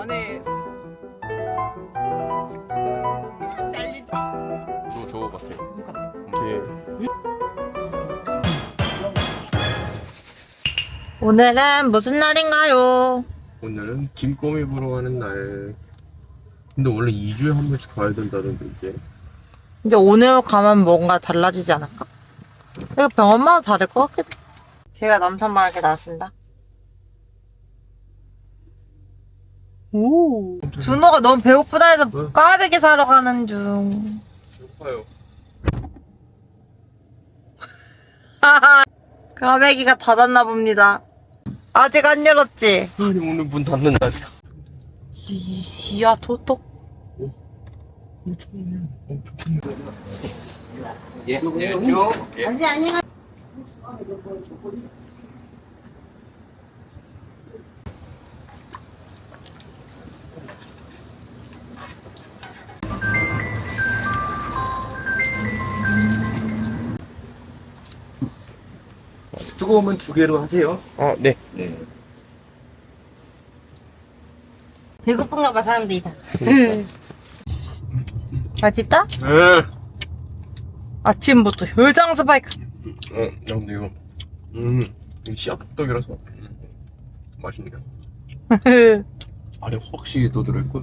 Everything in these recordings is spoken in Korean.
안에 난리 저 저거 같아. 뒤에 오늘은 무슨 날인가요? 오늘은 김꼬미 보러 가는 날. 근데 원래 2주에 한 번씩 가야 된다던데 이제. 이제 오늘 가면 뭔가 달라지지 않을까? 이거 병원마다 다를 것 같기도. 제가 남산마을에 나왔습니다. 오. 준호가 너무 배고프다 해서 왜? 까베기 사러 가는 중. 배고파요. 까베기가 닫았나 봅니다. 아직 안 열었지? 아니 오늘 문 닫는 날이야. 이 시야 토톡. 예, 예, 쭉. 예. 뜨거우면 두 개로 하세요. 어, 네. 배고픈가 봐 사람들이 다. 맛있다? 네. 아침부터 혈당 스파이크. 어, 야, 근데 이거, 음, 이 씨앗떡이라서 음, 맛있네요. 안에 확실히 또 들어있고.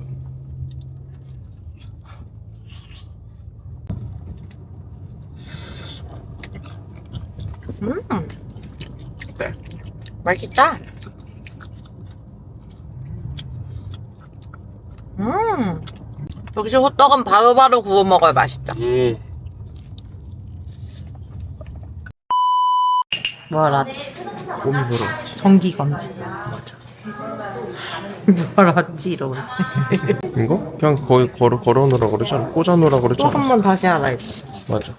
음, 네. 맛있다. 음, 역시 호떡은 바로바로 구워 먹어야 맛있다. 알았지? 꼬미 보러. 정기 검진. 맞아. 이러고. 이거? 그냥 거의 걸어, 걸어놓으라 그러잖아. 꽂아놓으라 또 그러잖아. 한번 다시 알아야지. 맞아.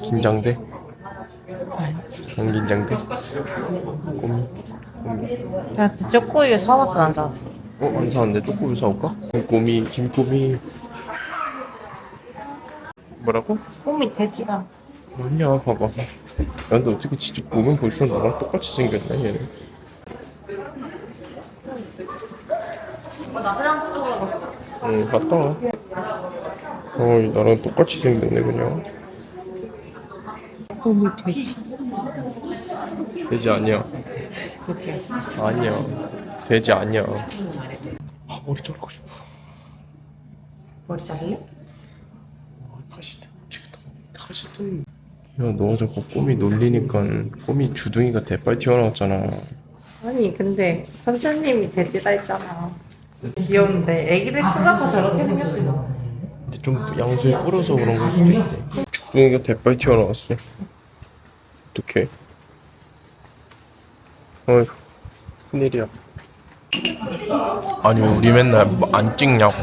긴장돼? 안 긴장돼? 꼬미. 야, 초코우유 사왔어 안 사왔어? 어, 안 사왔는데 쪼꼬미 사올까? 꼬미, 김꼬미. 뭐라고? 꼬미 돼지가. 아니야, 봐봐. 야, 근데 어떻게 진짜 보면 볼수록 나랑 똑같이 생겼네, 얘는. 응, 갔다 와. 어, 나랑 똑같이 생겼네, 그냥. 꼬미 돼지. 돼지 아니야. 돼지. 아니야. 돼지 아니야. 아, 머리 자르고 싶어. 머리 자를래? 가시다. 미치겠다. 가시다. 야, 너 자꾸 꼬미 놀리니까 꼬미 주둥이가 대빨 튀어나왔잖아. 아니 근데 선생님이 돼지다 했잖아. 귀여운데 애기들 크다고 저렇게 생겼지 뭐. 근데 좀 양수에 불어서 그런 걸 수도 있대. 주둥이가 대빨 튀어나왔어. 어떡해. 어휴, 큰일이야. 아니, 우리 맨날 뭐안 찍냐고.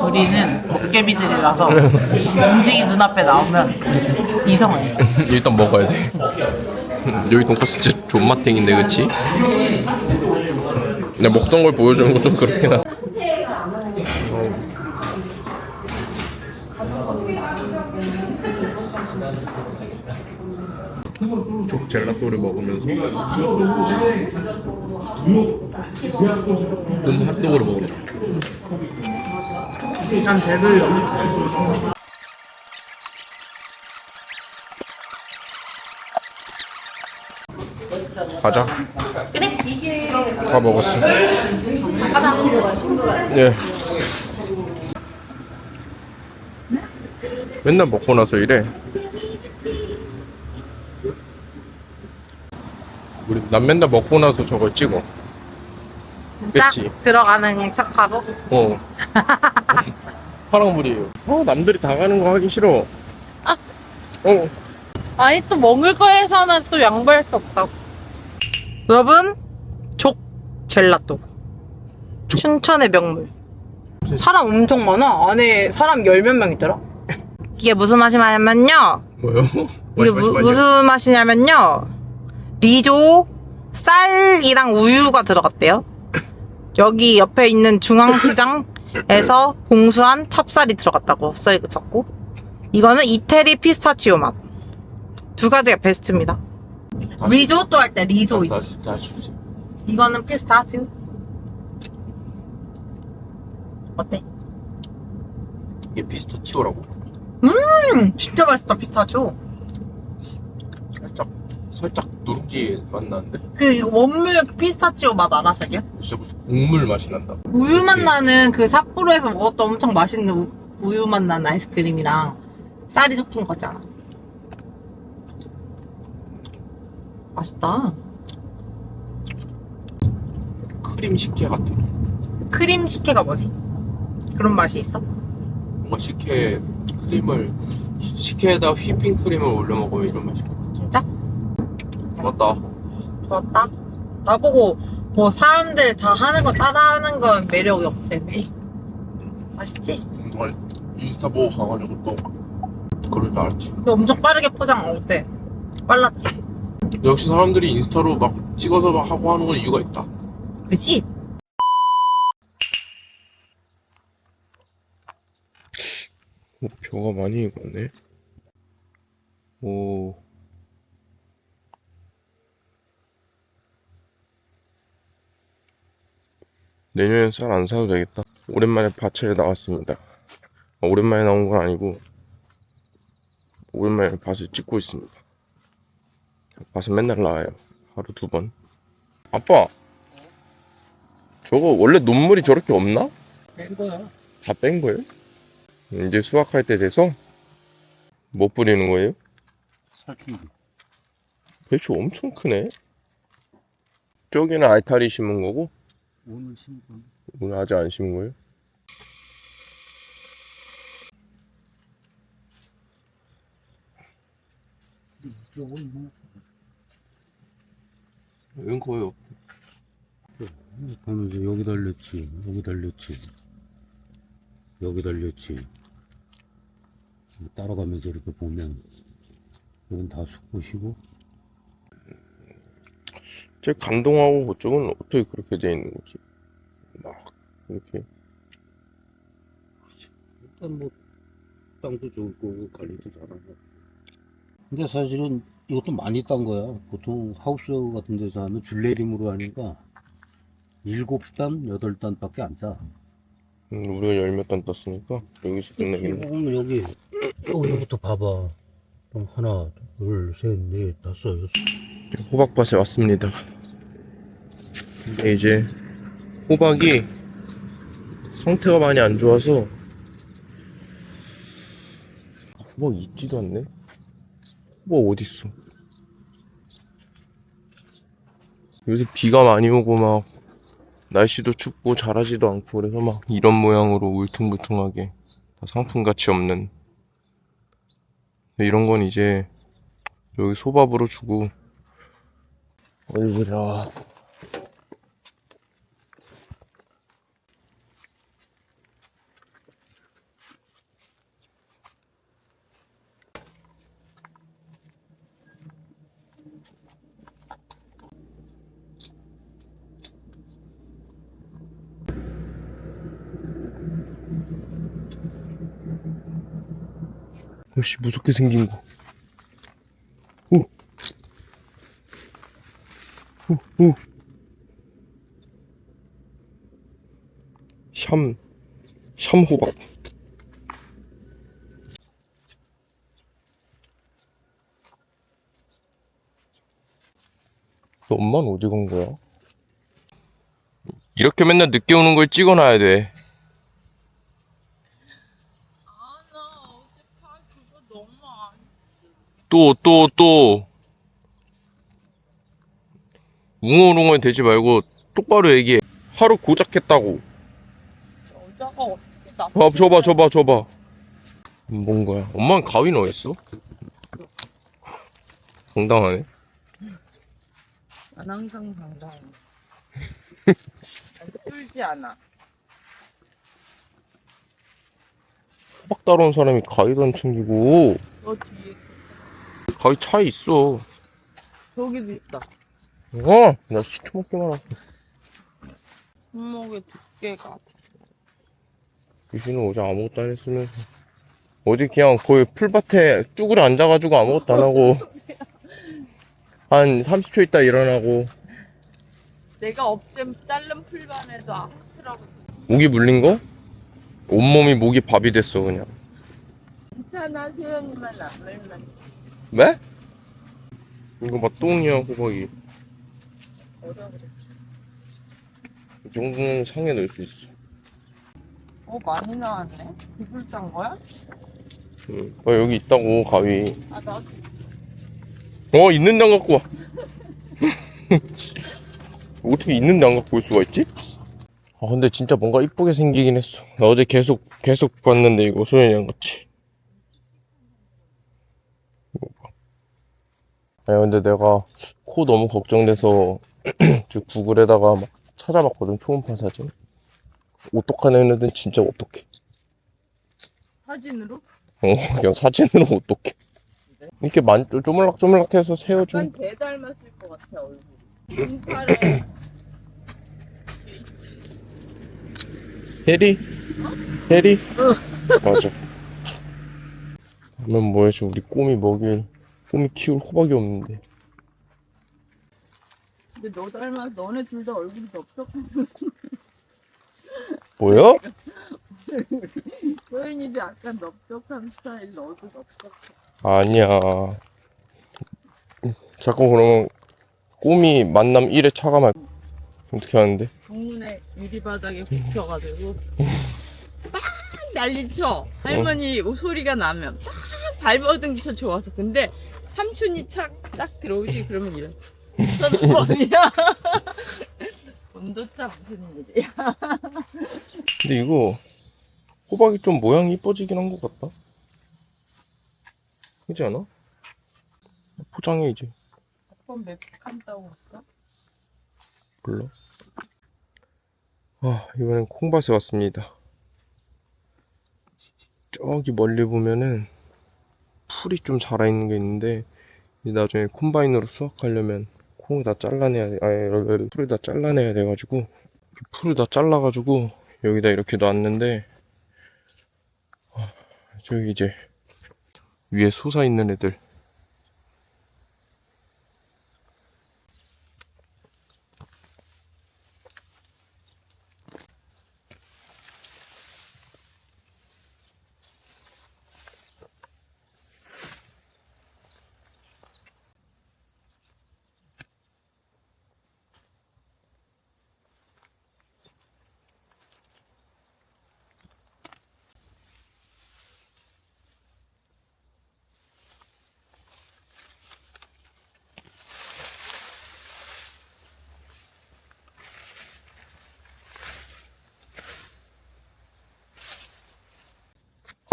우리는 먹개비들이라서 음식이 눈앞에 나오면 이성해 일단 먹어야 돼. 여기 돈까스 진짜 존맛탱인데, 그치? 근데 먹던 걸 보여주는 건좀 그렇긴 하다. 족 젤라또를 먹으면서 곰 핫도그를 먹으러 난 배불러 가자. 다 먹었어. 예. 맨날 먹고 나서 이래. 우리 난 맨날 먹고 나서 저걸 찍어. 그치? 딱 들어가는 척하고. 어. 파랑물이에요. 어 남들이 다 가는 거 하기 싫어. 어. 아니 또 먹을 거에서는 또 양보할 수 없다고. 여러분 족 젤라또. 춘천의 명물. 사람 엄청 많아 안에 사람 열 몇 명 있더라 이게 무슨 맛이냐면요. 뭐요? 이게 무, 무슨 맛이냐면요. 리조 쌀이랑 우유가 들어갔대요. 여기 옆에 있는 중앙시장에서 공수한 찹쌀이 들어갔다고 써 있었고 이거는 이태리 피스타치오 맛. 두 가지가 베스트입니다. 리조또 할 때 리조 있지. 다시 다시 주세요. 이거는 피스타치오. 어때? 이게 피스타치오라고. 음, 진짜 맛있다 피스타치오. 살짝 누룽지 맛 나는데 그 원물 피스타치오 맛 알아, 자기야? 진짜 무슨 곡물 맛이 난다. 우유 맛 나는 그 삿포로에서 먹었던 엄청 맛있는 우, 우유 맛 나는 아이스크림이랑 쌀이 섞인 거잖아. 맛있다. 크림 식혜 같은. 크림 식혜가 뭐지? 그런 맛이 있어? 뭔가 식혜 크림을 시- 식혜에다 휘핑 크림을 올려 먹으면 이런 같아. 진짜? 맞다. 좋았다. 나보고 뭐 사람들 다 하는 거 따라하는 건 매력이 없다며. 맛있지? 정말 인스타 보고 가가지고 또 그럴 줄 알았지. 근데 엄청 빠르게 포장 어때? 빨랐지? 역시 사람들이 인스타로 막 찍어서 막 하고 하는 건 이유가 있다. 그치? 오, 벼가 많이 익었네. 오. 내년엔 쌀 안 사도 되겠다. 오랜만에 밭에 나왔습니다. 아, 오랜만에 나온 건 아니고, 오랜만에 밭을 찍고 있습니다. 밭은 맨날 나와요. 하루 두 번. 아빠! 저거 원래 논물이 저렇게 없나? 뺀 거야. 다 뺀 거예요? 이제 수확할 때 돼서 못 뿌리는 거예요? 살충. 배추 엄청 크네. 저기는 알타리 심은 거고 오늘 신분. 오늘 아직 안 심은 거예요? 이쪽은 뭐 이건 거의 없. 보면 이제 여기 달렸지, 여기 달렸지, 여기 달렸지. 따라가면서 이렇게 보면 이건 다 속옷이고 제 감동하고 그쪽은 어떻게 그렇게 돼 있는 거지? 막 이렇게 일단 뭐 땅도 좋을 거고 관리도 잘하고. 근데 사실은 이것도 많이 딴 거야. 보통 하우스 같은 데서 하면 줄내림으로 하니까 일곱 단, 여덟 단 밖에 안 따. 음, 우리가 열몇 단 땄으니까 여기서 끝내겠네. 보면 여기 여기부터 봐봐. 하나, 둘, 셋, 넷, 다섯, 여섯. 호박밭에 왔습니다. 근데 이제 호박이 상태가 많이 안 좋아서 호박 있지도 않네. 호박 어디 있어? 요새 비가 많이 오고 막 날씨도 춥고 자라지도 않고 그래서 막 이런 모양으로 울퉁불퉁하게 다 상품 가치 없는 이런 건 이제 여기 소밥으로 주고 어디 보자. 오씨 무섭게 생긴 거. 오. 오, 오. 샴, 샴호박. 너 엄마는 어디 간 거야? 이렇게 맨날 늦게 오는 걸 찍어놔야 돼. 또, 또, 또. 웅얼웅얼 되지 말고 똑바로 얘기해. 하루 고작 했다고. 여자가 없다. 봐, 줘봐, 줘봐, 줘봐. 뭔 거야? 엄마는 가위는 어딨어? 당당하네. 난 항상 당당해. 뚫지 않아. 호박 따러 온 사람이 가위도 안 챙기고. 저 뒤에 가위 차에 있어. 저기도 있다. 어? 나 시켜먹기만 하고. 손목에 두께가. 귀신은 어제 아무것도 안 했으면서. 어디 그냥 거의 풀밭에 쭈그려 앉아가지고 아무것도 안 하고. 한 30초 있다 일어나고 내가 업잼 자른 풀반에도 아프더라고. 모기 물린 거? 온몸이 모기 밥이 됐어 그냥 괜찮아, 세연이만 안 물면. 왜? 이거 봐 똥이야 호박이 그래. 이 정도는 상에 넣을 수 있어 어, 많이 나왔네. 비불 짠 거야? 응. 어, 여기 있다고 가위 아, 나 어 있는데 안 갖고 와 어떻게 있는데 안 갖고 올 수가 있지? 아 근데 진짜 뭔가 이쁘게 생기긴 했어 나 어제 계속 계속 봤는데 이거 소연이랑 같이 이거 봐. 아니 근데 내가 코 너무 걱정돼서 저 구글에다가 막 찾아봤거든 초음파 사진 어떡하냐 했는데 진짜 어떡해 사진으로? 어 그냥 사진으로 어떡해 이렇게 만 쪼물락쪼물락해서 약간 개 닮았을 것 같아, 얼굴이. 빈팔에 해리? 해리? 맞아. 그러면 뭐 해줘. 우리 꼬미 먹일, 꼬미 키울 호박이 없는데. 근데 너 닮아서 너네 둘 다 얼굴이 넓적한 뭐야? 소연이도 약간 넓적한 스타일 너도 넓적해 아니야. 자꾸 그러면 꼬미 만남 1회 차감할 어떻게 하는데? 정문에 유리바닥에 굽혀가지고 막 난리쳐 할머니 소리가 나면 막 발버둥 쳐 좋아서 근데 삼촌이 착 딱 들어오지 그러면 이래 저도 뭐냐 온도차 무슨 일이야 근데 이거 호박이 좀 모양이 이뻐지긴 한 것 같다. 그렇지 않아? 포장해 이제. 한번 맵간다고 할까? 몰라. 아, 이번엔 콩밭에 왔습니다. 저기 멀리 보면은 풀이 좀 자라있는 게 있는데, 이제 나중에 콤바인으로 수확하려면 콩을 다 잘라내야 돼, 아니, 풀을 다 잘라내야 돼가지고, 풀을 다 잘라가지고, 여기다 이렇게 놨는데, 아, 저기 이제, 위에 솟아있는 애들,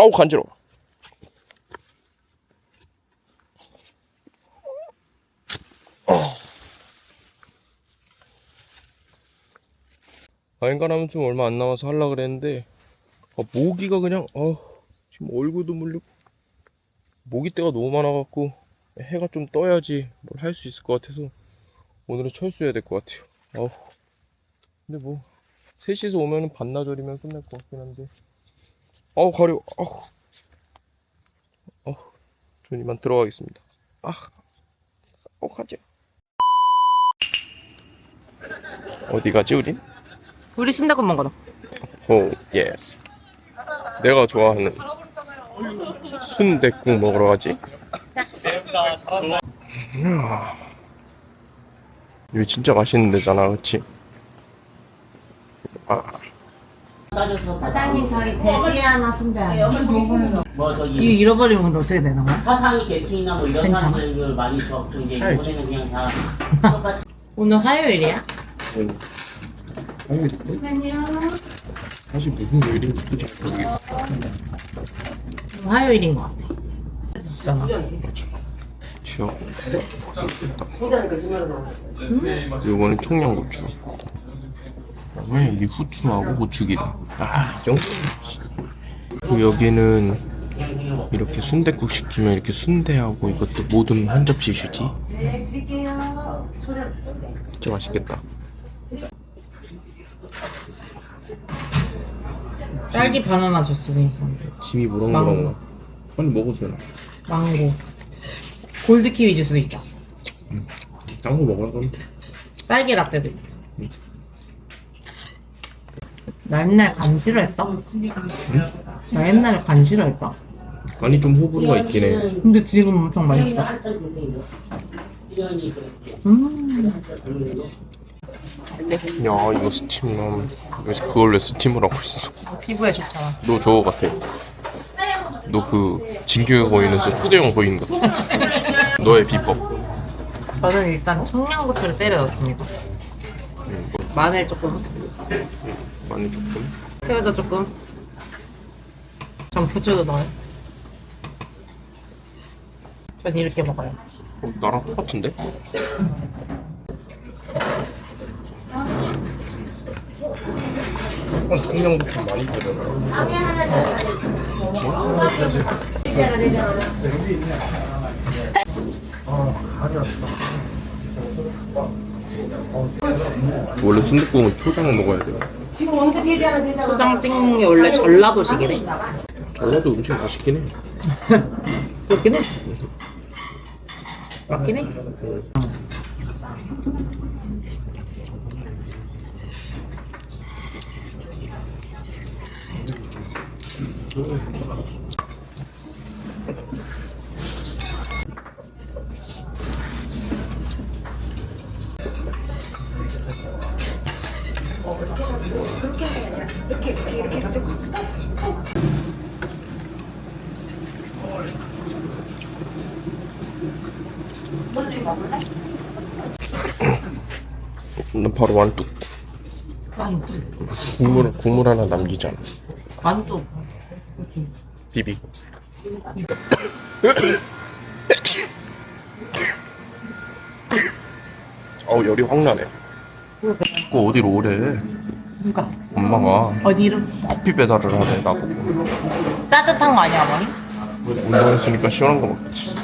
아우, 간지러워. 아인가라면 좀 얼마 안 남아서 하려 그랬는데 아, 모기가 그냥 어, 지금 얼굴도 물리고 모기때가 너무 많아갖고 해가 좀 떠야지 뭘 할 수 있을 것 같아서 오늘은 철수해야 될 것 같아요. 아우 근데 뭐 셋이서 오면은 반나절이면 끝날 것 같긴 한데 아우 가려 아우 아우 전 이만 들어가겠습니다. 아, 어 가자. 어디 가지 우린? 우리 순대국 먹으러 오, 예스. 내가 좋아하는 순댓국 먹으러 가지. 여기 진짜 맛있는 데잖아, 그치? 아, 사장님 저희 돼지 하나 순대 하나 뭐 저기 이거 잃어버리면 근데 어떻게 되는 거야? 화상이 계층이나 뭐 이런 괜찮아. 사람들 많이 있어갖고 이제. 이번에는 그냥 다 똑같이 오늘 화요일이야? 아니, 사실 무슨 요일인지 잘 모르겠어. 화요일인 것 같아 지어. 이거는 청양고추. 그다음에 이 후추하고 고추기름. 아. 그리고 여기는 이렇게 순댓국 시키면 이렇게 순대하고 이것도 모든 한 접시 주지. 진짜 맛있겠다. 딸기 바나나 주스도 있었는데 김이. 무렁무렁. 빨리 먹어줘요. 망고 골드 키위 주스도 있다 딴거 먹어야 돼. 딸기 라떼도 있고. 나 옛날에 간 싫어했다. 나 옛날에 간 싫어했다. 간이 좀 호불호가 있긴 해. 근데 지금 엄청 맛있어. 음. 야 이거 스팀 요새 그걸로 스팀을 하고 있어. 피부에 좋잖아. 너 저거 같아. 너 그 진격의 거인에서 초대형 거인 같아. 너의 비법. 저는 일단 청양고추를 때려 넣습니다. 마늘 조금, 많이 조금. 새우젓 조금. 전 부추도 넣어요. 전 이렇게 먹어요. 어, 나랑 똑같은데? 약간 청양고추 많이 들어가. 원래 순댓국은 초장 먹어야 돼요. 초장 찍는 게 원래 전라도식이래. 전라도 음식 맛있긴 해. 그렇긴 해. 맞긴 해. 나 바로 완뚝. 만두. 국물 국물 하나 남기잖아. 만두. 비비. 어우 열이 확 나네. 그 어디로 오래? 누가? 엄마가 어디로? 커피 배달을 하네 나보고. 따뜻한 거 아니야, 어머니? 운동했으니까 시원한 거 먹겠지.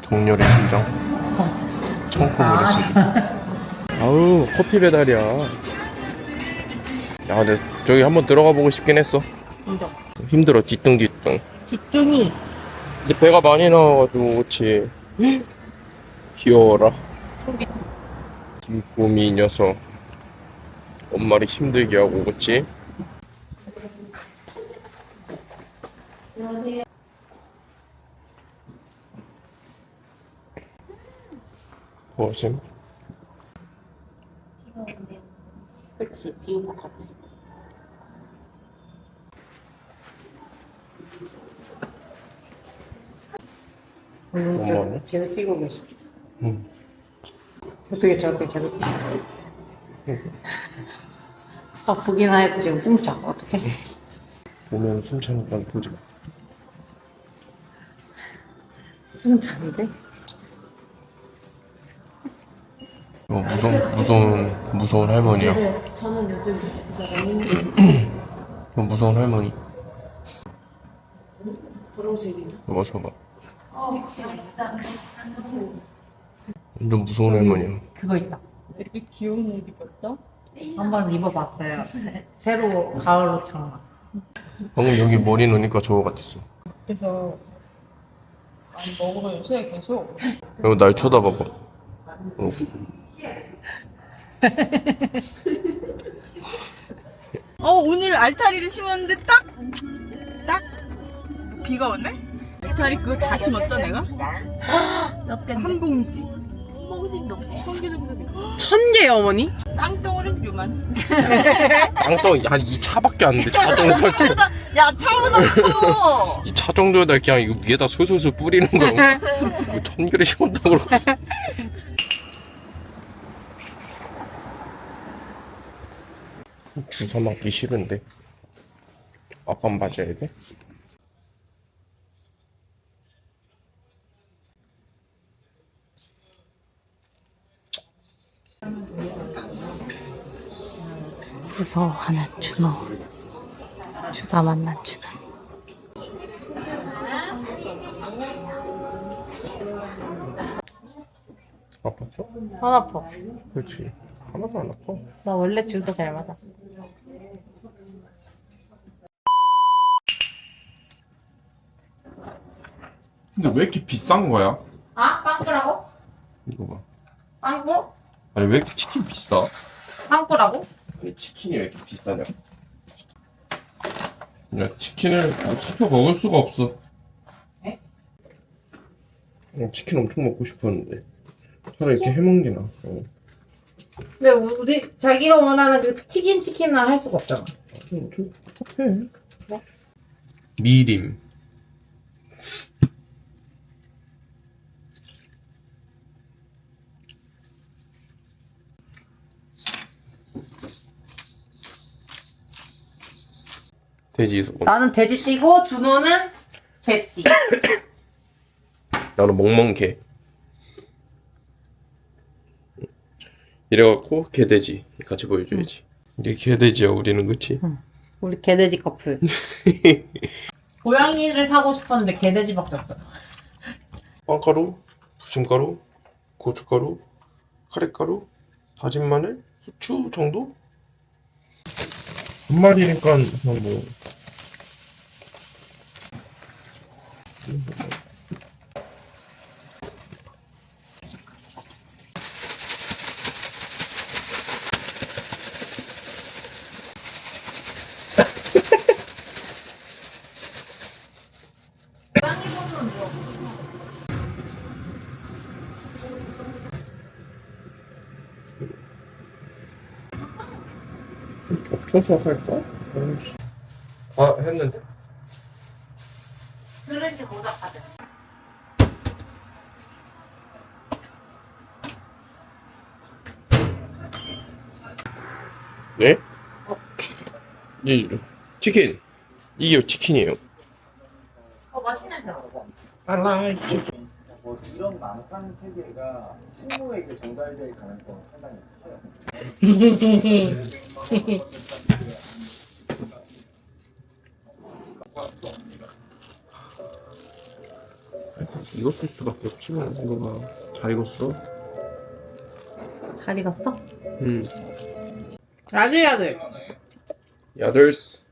정렬의 심장. 청콩물의 심장. 아우 커피 배달이야. 야, 근데 저기 한번 들어가 보고 싶긴 했어. 인정. 힘들어 뒤뚱뒤뚱. 뒷둥이. 근데 배가 많이 나와가지고 그렇지. 귀여워라. 김꼬미 이 녀석. 엄마를 힘들게 하고 그렇지. 보셈. 그치 비운 것 같아. 엄마는? 계속 뛰고 계셔. 응. 어떻게 저렇게 계속 뛰고 아, 보기나 해도 지금 숨차. 어떡해. 보면 숨 차니까 보지 마. 숨 차는데? 이거 무서운 무서운 무서운 할머니야. 네, 저는 요즘 이제 러닝 이거 무서운 할머니. 들어오시긴 이거 줘봐. 완전 무서운 할머니야. 그거 있다. 이렇게 귀여운 옷 입었죠? 한번 입어봤어요. 새, 새로 가을로 장마. 방금 여기 머리 넣으니까 저거 같았어. 그래서 아니 먹으면 요새 계속 이거 날 쳐다봐봐. 어. 어 오늘 알타리를 심었는데 딱 딱 비가 오네? 알타리 그거 다 심었다 내가? 몇 개? 한 봉지 뽕지 몇 개? 천 개도 보다 천 개요, 어머니? 땅덩어리는 요만 땅덩이 한이 차밖에 안 돼. 차 정도. 차보다 야 차보다 커 이 차 정도에다 그냥 이거 위에다 솔솔솔 뿌리는 거. 이거 천 개를 심었다고 그러고. 있어. 주사 맞기 싫은데. 아빠 맞아야 돼? 무서워하는 준호. 주사 만난 준호. 아팠어? 안 아파. 그렇지. 하나도 안 아파. 나 원래 주사 잘 맞아. 근데 왜 이렇게 비싼 거야? 아? 빵꾸라고? 이거 봐. 빵꾸? 아니 왜 이렇게 치킨 비싸? 빵꾸라고? 아니 치킨이 왜 이렇게 비싸냐? 야 치킨을 뭐 시켜 먹을 수가 없어. 네? 어, 치킨 엄청 먹고 싶었는데 차라리 이렇게 해먹는 게 나아. 어. 근데 우리 자기가 원하는 그 튀김 치킨은 할 수가 없잖아. 미림. 돼지 소금. 나는 돼지 띠고 준호는 개띠. 나는 멍멍개. 이래갖고 개돼지 같이 보여줘야지. 이게 개돼지야 우리는 그치? 우리 개돼지 커플. 고양이를 사고 싶었는데 개돼지밖에 없더라. 빵가루, 부침가루, 고춧가루, 카레가루, 다진 마늘, 후추 정도? 한 마리니까 뭐 엎쳐서 할까? 아이씨. 다 했는데 그릇이 모자 가져. 네? 이 치킨 이게 치킨이에요 어 맛있는 데 I like chicken 뭐 망상 세계가 친구에게 전달될 가능성은 상당히 커요. 이거 쓸 수밖에 없지 뭐 이거가 잘 익었어 잘 익었어? 음 야들야들. 야들스